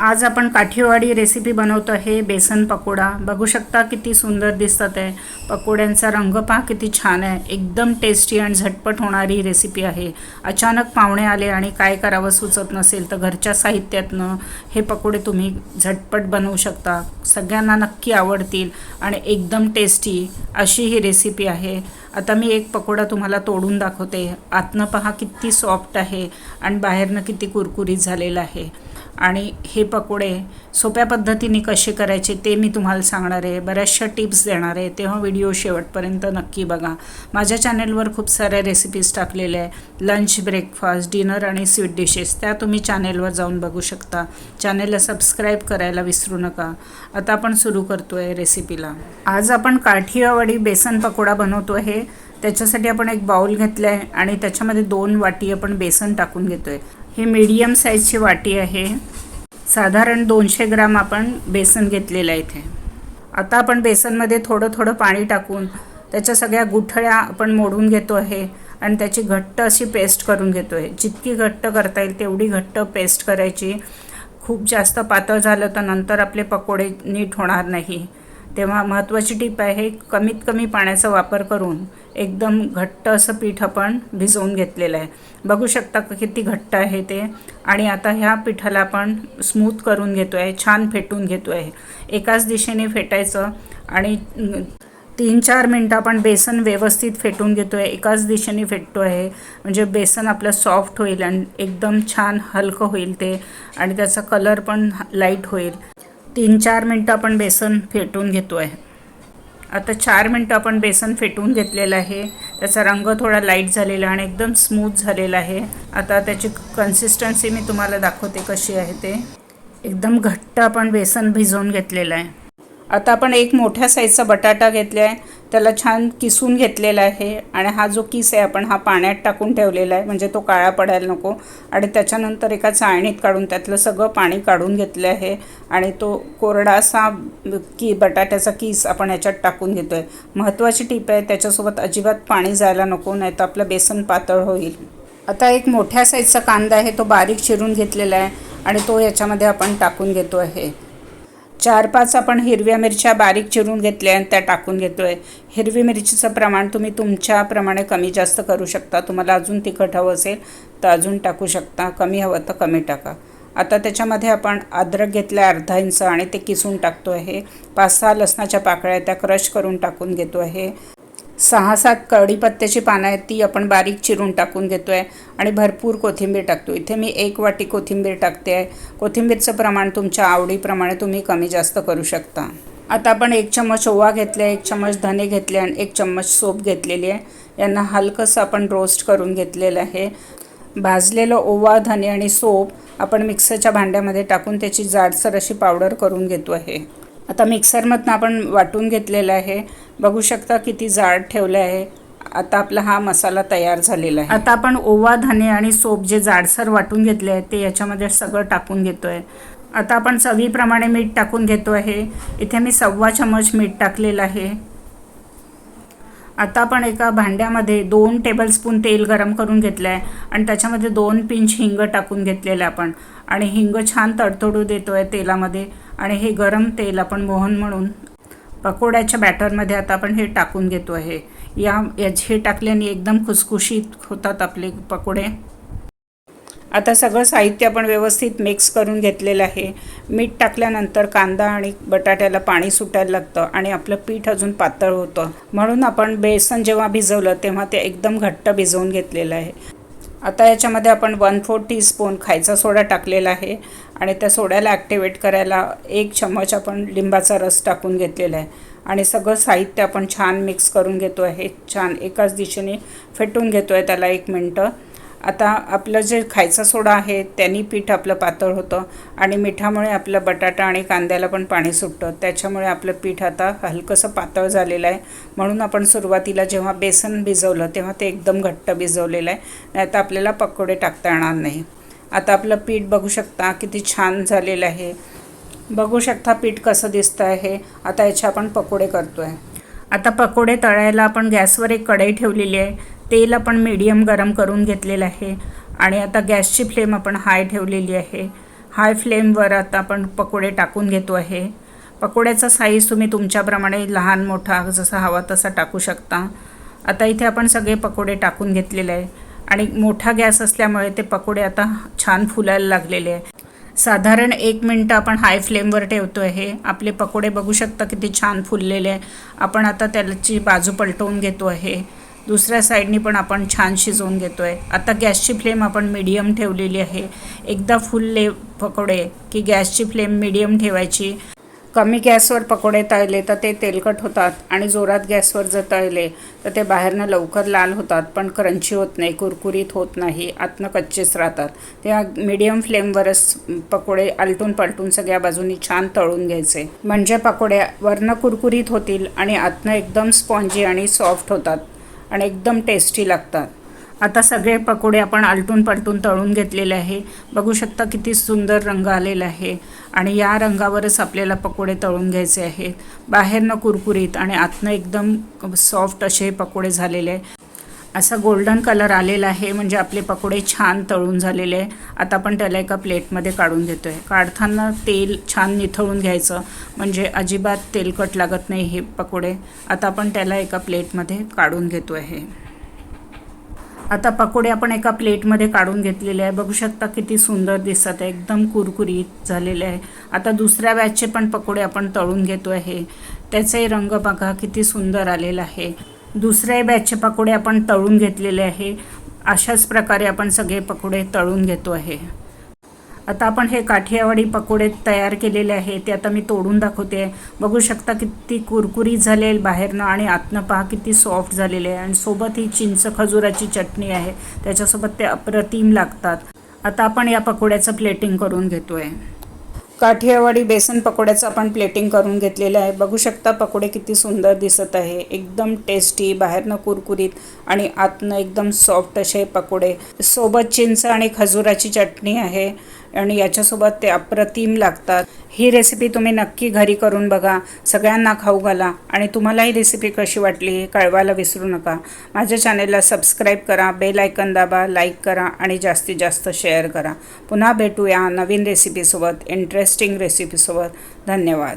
आज आपण काठीवाडी रेसिपी बनवतो आहे बेसन पकोडा. बघू शकता किती सुंदर दिसतात आहे. पकोड्यांचा रंग पहा किती छान आहे. एकदम टेस्टी आणि झटपट होणारी रेसिपी आहे. अचानक पाहुणे आले आणि काय करावं सुचत नसेल तर घरच्या साहित्यातनं हे पकोडे तुम्ही झटपट बनवू शकता. सगळ्यांना नक्की आवडतील आणि एकदम टेस्टी अशी ही रेसिपी आहे. आता मी एक पकोडा तुम्हाला तोडून दाखवते. आतनं पहा किती सॉफ्ट आहे आणि बाहेरनं किती कुरकुरीत झालेलं आहे. आणि हे पकोडे सोप्या पद्धतीने कसे करायचे ते मी तुम्हाला सांगणार आहे. बऱ्याचशा टिप्स देणार आहे. तेव्हा व्हिडिओ शेवटपर्यंत नक्की बघा. माझ्या चॅनेलवर खूप साऱ्या रेसिपीज टाकलेल्या आहे. लंच ब्रेकफास्ट डिनर आणि स्वीट डिशेस त्या तुम्ही चॅनेलवर जाऊन बघू शकता. चॅनेलला सबस्क्राईब करायला विसरू नका. आता आपण सुरू करतो आहे रेसिपीला आज आपण काठियावाडी बेसन पकोडा बनवतो आहे. त्याच्यासाठी आपण एक बाउल घेतला आहे आणि त्याच्यामध्ये दोन वाटी आपण बेसन टाकून घेतो आहे हे मीडियम साईजची वाटी आहे. साधारण दोनशे ग्राम आपण बेसन घेतलेलं आहे इथे. आता आपण बेसनमध्ये थोडं थोडं पाणी टाकून त्याच्या सगळ्या गुठळ्या आपण मोडून घेतो आहे आणि त्याची घट्ट अशी पेस्ट करून घेतो आहे. जितकी घट्ट करता येईल तेवढी घट्ट पेस्ट करायची. खूप जास्त पातळ झालं तर नंतर आपले पकोडे नीट होणार नाही. तेव्हा महत्त्वाची टीप आहे कमीत कमी पाण्याचा वापर करून एकदम घट्ट असं पीठ आपण भिजवून घेतलेलं आहे. बघू शकता का किती घट्ट आहे ते. आणि आता ह्या पिठाला आपण स्मूथ करून घेतो आहे छान फेटून घेतो आहे एकाच दिशेने फेटायचं आणि तीन चार मिनटं आपण बेसन व्यवस्थित फेटून घेतो आहे एकाच दिशेने फेटतो आहे म्हणजे बेसन आपलं सॉफ्ट होईल आणि एकदम छान हलकं होईल ते आणि त्याचा कलर पण लाइट होईल. तीन चार मिनटं आपण बेसन फेटून घेतो आहे आता चार मिनटं आपण बेसन फेटून घेतलेलं आहे. त्याचा रंग थोडा लाइट झालेला आणि एकदम स्मूथ झालेला आहे. आता त्याची कन्सिस्टन्सी मी तुम्हाला दाखवते कशी आहे ते. एकदम घट्ट आपण बेसन भिजवून घेतलेलं आहे. आता आपण एक मोठ्या साईजचा बटाटा घेतला आहे त्याला छान किसून घेतलेला आहे आणि हा जो किस आहे आपण हा पाण्यात टाकून ठेवलेला आहे म्हणजे तो काळा पडायला नको. आणि त्याच्यानंतर एका चाळणीत काढून त्यातलं सगळं पाणी काढून घेतलं आहे. आणि तो कोरडा असा की बटाट्याचा किस आपण याच्यात टाकून घेतो आहे महत्त्वाची टीप आहे त्याच्यासोबत अजिबात पाणी जायला नको नाही तर आपलं बेसन पातळ होईल. आता एक मोठ्या साईजचा कांदा आहे तो बारीक चिरून घेतलेला आहे आणि तो याच्यामध्ये आपण टाकून घेतो आहे. चार पाच आपण हिरव्या मिरच्या बारीक चिरून घेतल्या आणि त्या टाकून घेतो आहे हिरवी मिरचीचं प्रमाण तुम्ही तुमच्याप्रमाणे कमी जास्त करू शकता. तुम्हाला अजून तिखट हवं असेल तर अजून टाकू शकता. कमी हवं तर कमी टाका. आता त्याच्यामध्ये आपण अद्रक घेतलं आहे अर्धा इंच आणि ते किसून टाकतो आहे पाच सहा लसणाच्या पाकळ्या त्या क्रश करून टाकून घेतो आहे सहा सात कढीपत्त्याची पानं आहेत ती आपण बारीक चिरून टाकून घेतो आहे आणि भरपूर कोथिंबीर टाकतो इथे मी एक वाटी कोथिंबीर टाकते. आहे कोथिंबीरचं प्रमाण तुमच्या आवडीप्रमाणे तुम्ही कमी जास्त करू शकता. आता आपण एक चम्मच ओवा घेतले एक चम्मच धने घेतले आणि एक चम्मच सोप घेतलेली आहे. यांना हलकंसं आपण रोस्ट करून घेतलेलं आहे. भाजलेलं ओवा धने आणि सोप आपण मिक्सरच्या भांड्यामध्ये टाकून त्याची जाडसर अशी पावडर करून घेतो आहे. आता मिक्सरमधनं आपण वाटून घेतलेलं आहे. बघू शकता किती जाड ठेवलं आहे. आता आपला हा मसाला तयार झालेला आहे. आता आपण ओवा धने आणि सोप जे जाडसर वाटून घेतले आहे ते याच्यामध्ये सगळं टाकून घेतो आहे आता आपण चवीप्रमाणे मीठ टाकून घेतो आहे. इथे मी सव्वा चमच मीठ टाकलेलं आहे. आता आपण एका भांड्यामध्ये दोन टेबलस्पून तेल गरम करून घेतलं आहे आणि त्याच्यामध्ये दोन पिंच हिंग टाकून घेतलेलं आहे आपण. आणि हिंग छान तडतडू देतो आहे तेलामध्ये. आणि हे गरम तेल आपण मोहन म्हणून पकोड्याच्या बॅटरमध्ये आता आपण हे टाकून घेतो आहे. या याच हे टाकल्याने एकदम खुसखुशीत होतात आपले पकोडे. आता सगळं साहित्य आपण व्यवस्थित मिक्स करून घेतलेलं आहे. मीठ टाकल्यानंतर कांदा आणि बटाट्याला पाणी सुटायला लागतं आणि आपलं पीठ अजून पातळ होतं. म्हणून आपण बेसन जेव्हा भिजवलं तेव्हा ते एकदम घट्ट भिजवून घेतलेलं आहे. आता याच्यामध्ये आपण वन फोर टीस्पून खायचा सोडा टाकलेला आहे. आणि त्या सोड्याला ॲक्टिवेट करायला एक चम्मच आपण लिंबाचा रस टाकून घेतलेला आहे. आणि सगळं साहित्य आपण छान मिक्स करून घेतो आहे छान एकाच दिशेने फेटून घेतो आहे त्याला एक मिनटं. आता आपलं जे खायचा सोडा आहे त्यांनी पीठ आपलं पातळ होतं आणि मिठामुळे आपलं बटाटा आणि कांद्याला पण पाणी सुटतं. त्याच्यामुळे आपलं पीठ आता हलकंसं पातळ झालेलं आहे. म्हणून आपण सुरुवातीला जेव्हा बेसन भिजवलं तेव्हा ते एकदम घट्ट भिजवलेलं आहे. नाही तर आपल्याला पकोडे टाकता येणार नाही. आता आपलं पीठ बघू शकता किती छान झालेलं आहे. बघू शकता पीठ कसं दिसतं आहे. आता याचे आपण पकोडे करतो आहे आता पकोडे तळायला आपण गॅसवर एक कढई ठेवलेली आहे. तेल आपण मीडियम गरम करून घेतलेलं आहे. आणि आता गॅसची फ्लेम आपण हाय ठेवलेली आहे. हाय फ्लेमवर आता आपण पकोडे टाकून घेतो आहे. पकोड्याचा साईज तुम्ही तुमच्याप्रमाणे लहान मोठा जसा हवा तसा टाकू शकता. आता इथे आपण सगळे पकोडे टाकून घेतलेले आहे. आणि मोठा गॅस असल्यामुळे ते पकोडे आता छान फुलायला लागलेले आहे साधारण एक मिनटं आपण हाय फ्लेमवर ठेवतो आहे आपले पकोडे बघू शकता किती छान फुललेले आहे आपण आता त्याची बाजू पलटवून घेतो आहे दुसऱ्या साईडनी पण आपण छान शिजवून घेतो आहे आता गॅसची फ्लेम आपण मिडियम ठेवलेली आहे. एकदा फुलले पकोडे की गॅसची फ्लेम मिडियम ठेवायची. कमी गॅसवर पकोडे तळले तर ते तेलकट होतात आणि जोरात गॅसवर जर तळले तर ते बाहेरनं लवकर लाल होतात पण क्रंची होत नाही कुरकुरीत होत नाही आतनं कच्चेच राहतात. त्या मीडियम फ्लेमवरच पकोडे आलटून पलटून सगळ्या बाजूनी छान तळून घ्यायचे. म्हणजे पकोडे वरनं कुरकुरीत होतील आणि आतनं एकदम स्पॉन्जी आणि सॉफ्ट होतात आणि एकदम टेस्टी लागतात. आता सगळे पकोडे आपण आलटून पलटून तळून घेतलेले आहे. बघू शकता किती सुंदर रंग आलेला आहे. आणि या रंगावरच आपल्याला पकोडे तळून घ्यायचे आहेत. बाहेरनं कुरकुरीत आणि आतनं एकदम सॉफ्ट असे पकोडे झालेले आहे असा गोल्डन कलर आलेला आहे म्हणजे आपले पकोडे छान तळून झालेले आहे आता आपण त्याला एका प्लेटमध्ये काढून देतो आहे काढताना तेल छान निथळून घ्यायचं म्हणजे अजिबात तेलकट लागत नाही हे पकोडे. आता आपण त्याला एका प्लेटमध्ये काढून घेतो आहे आता पकोडे आपण एका प्लेटमध्ये काढून घेतलेले आहे. बघू शकता किती सुंदर दिसत आहे. एकदम कुरकुरीत झालेले आहे. आता दुसऱ्या बॅचचे पण पकोडे आपण तळून घेतो आहे त्याचाही रंग बघा किती सुंदर आलेला आहे. दुसऱ्या बॅचचे पकोडे आपण तळून घेतलेले आहे. अशाच प्रकारे आपण सगळे पकोडे तळून घेतो आहे आता आपण हे काठियावाडी पकोडे तयार केलेले आहे ते आता मी तोडून दाखवते. बघू शकता किती कुरकुरीत झाले बाहेरनं आणि आतनं पहा किती सॉफ्ट झालेले आहे. आणि सोबत ही चिंच खजुराची चटणी आहे त्याच्यासोबत ते अप्रतिम लागतात. आता आपण या पकोड्याचं प्लेटिंग करून घेतो आहे काठियावाडी बेसन पकोड्याचं आपण प्लेटिंग करून घेतलेलं आहे. बघू शकता पकोडे किती सुंदर दिसत आहे. एकदम टेस्टी बाहेरनं कुरकुरीत आणि आतनं एकदम सॉफ्ट असे पकोडे. सोबत चिंच आणि खजुराची चटणी आहे. आणि याच्यासोबत ते अप्रतिम लागतात. ही रेसिपी तुम्ही नक्की घरी करून बघा. सगळ्यांना खाऊ घाला. आणि तुम्हाला ही रेसिपी कशी वाटली हे कळवायला विसरू नका. माझ्या चॅनेलला सबस्क्राईब करा बेल आयकन दाबा लाईक करा आणि जास्तीत जास्त शेअर करा. पुन्हा भेटूया नवीन रेसिपीसोबत इंटरेस्टिंग रेसिपीसोबत धन्यवाद.